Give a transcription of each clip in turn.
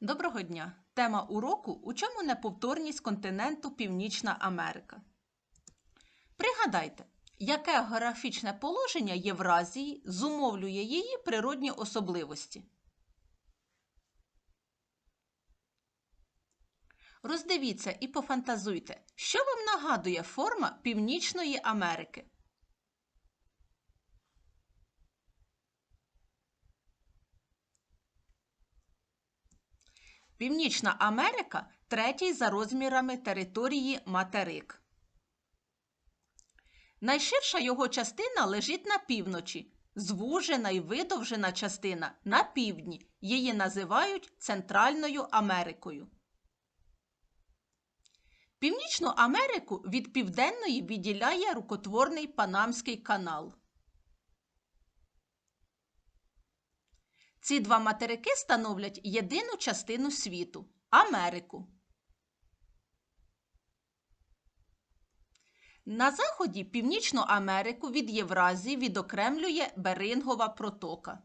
Доброго дня! Тема уроку У чому неповторність континенту Північна Америка. Пригадайте, яке географічне положення Євразії зумовлює її природні особливості. Роздивіться і пофантазуйте, що вам нагадує форма Північної Америки. Північна Америка третій за розмірами території материк. Найширша його частина лежить на півночі, звужена і видовжена частина на півдні. Її називають Центральною Америкою. Північну Америку від південної відділяє рукотворний Панамський канал. Ці два материки становлять єдину частину світу Америку. На заході Північну Америку від Євразії відокремлює Берингова протока.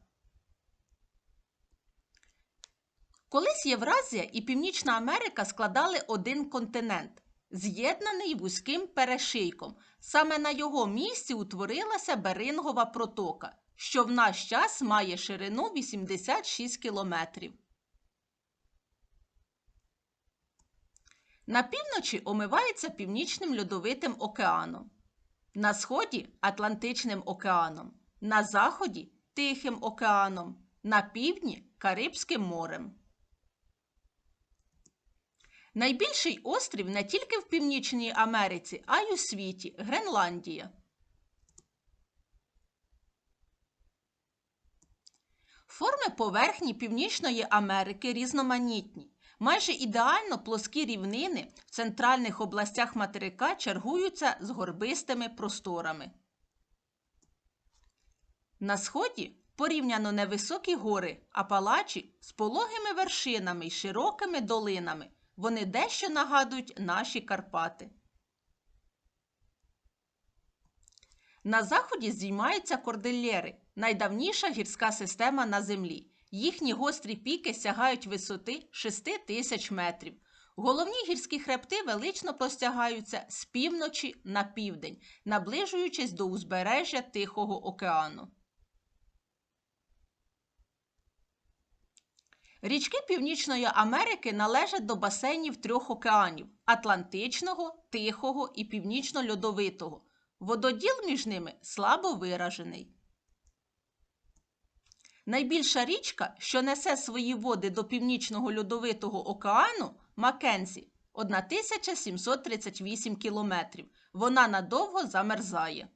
Колись Євразія і Північна Америка складали один континент, з'єднаний вузьким перешийком. Саме на його місці утворилася Берингова протока, що в наш час має ширину 86 кілометрів. На півночі омивається Північним льодовитим океаном, на сході Атлантичним океаном, на заході Тихим океаном, на півдні Карибським морем. Найбільший острів не тільки в Північній Америці, а й у світі Гренландія. Форми поверхні Північної Америки різноманітні. Майже ідеально плоскі рівнини в центральних областях материка чергуються з горбистими просторами. На сході порівняно невисокі гори Апалачі з пологими вершинами й широкими долинами. Вони дещо нагадують наші Карпати. На заході здіймаються кордильєри найдавніша гірська система на Землі. Їхні гострі піки сягають висоти 6 тисяч метрів. Головні гірські хребти велично простягаються з півночі на південь, наближуючись до узбережжя Тихого океану. Річки Північної Америки належать до басейнів трьох океанів Атлантичного, Тихого і Північно-Льодовитого. Вододіл між ними слабо виражений. Найбільша річка, що несе свої води до Північного Льодовитого океану Маккензі, 1738 кілометрів. Вона надовго замерзає.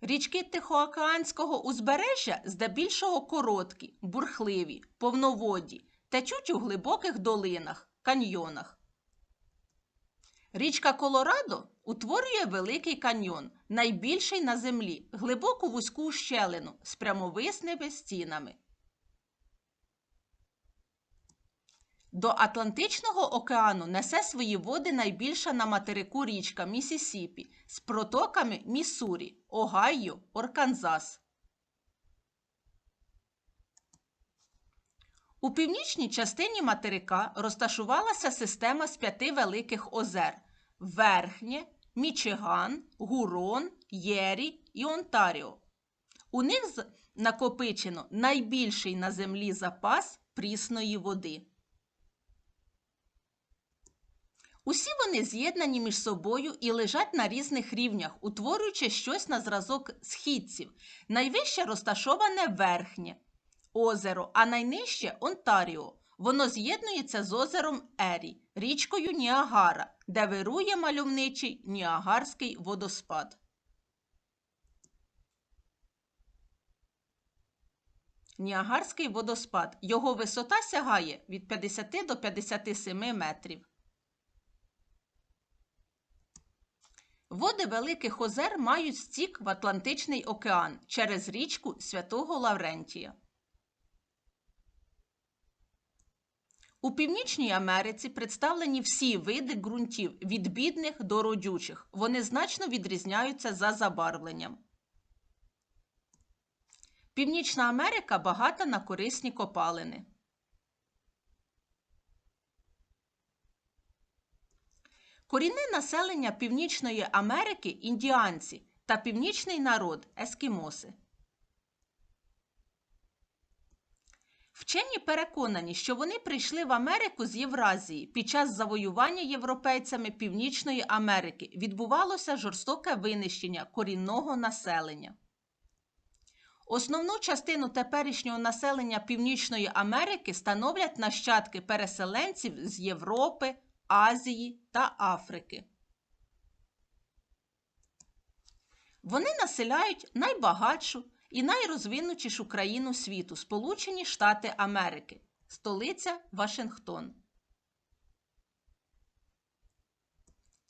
Річки Тихоокеанського узбережжя здебільшого короткі, бурхливі, повноводі, течуть у глибоких долинах, каньйонах. Річка Колорадо утворює Великий каньйон, найбільший на землі, глибоку вузьку щелину з прямовисними стінами. До Атлантичного океану несе свої води найбільша на материку річка Місісіпі з протоками Міссурі, Огайо, Орканзас. У північній частині материка розташувалася система з п'яти великих озер Верхнє, Мічиган, Гурон, Єрі і Онтаріо. У них накопичено найбільший на землі запас прісної води. Усі вони з'єднані між собою і лежать на різних рівнях, утворюючи щось на зразок східців. Найвище розташоване верхнє озеро, а найнижче Онтаріо. Воно з'єднується з озером Ері, річкою Ніагара, де вирує мальовничий Ніагарський водоспад. Ніагарський водоспад. Його висота сягає від 50 до 57 метрів. Води Великих озер мають стік в Атлантичний океан через річку Святого Лаврентія. У Північній Америці представлені всі види ґрунтів від бідних до родючих. Вони значно відрізняються за забарвленням. Північна Америка багата на корисні копалини. Корінне населення Північної Америки індіанці та північний народ ескімоси. Вчені переконані, що вони прийшли в Америку з Євразії. Під час завоювання європейцями Північної Америки відбувалося жорстоке винищення корінного населення. Основну частину теперішнього населення Північної Америки становлять нащадки переселенців з Європи, Азії та Африки. Вони населяють найбагатшу і найрозвинутішу країну світу Сполучені Штати Америки, столиця Вашингтон.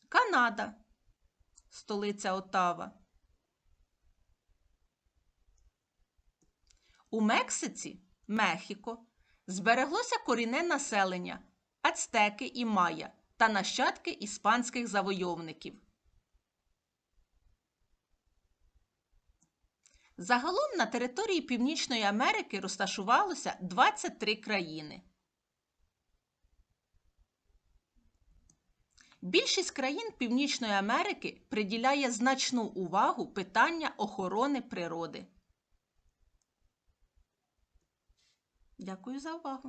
Канада, столиця Оттава. У Мексиці, Мехіко, збереглося корінне населення ацтеки і майя та нащадки іспанських завойовників. Загалом на території Північної Америки розташувалося 23 країни. Більшість країн Північної Америки приділяє значну увагу питання охорони природи. Дякую за увагу!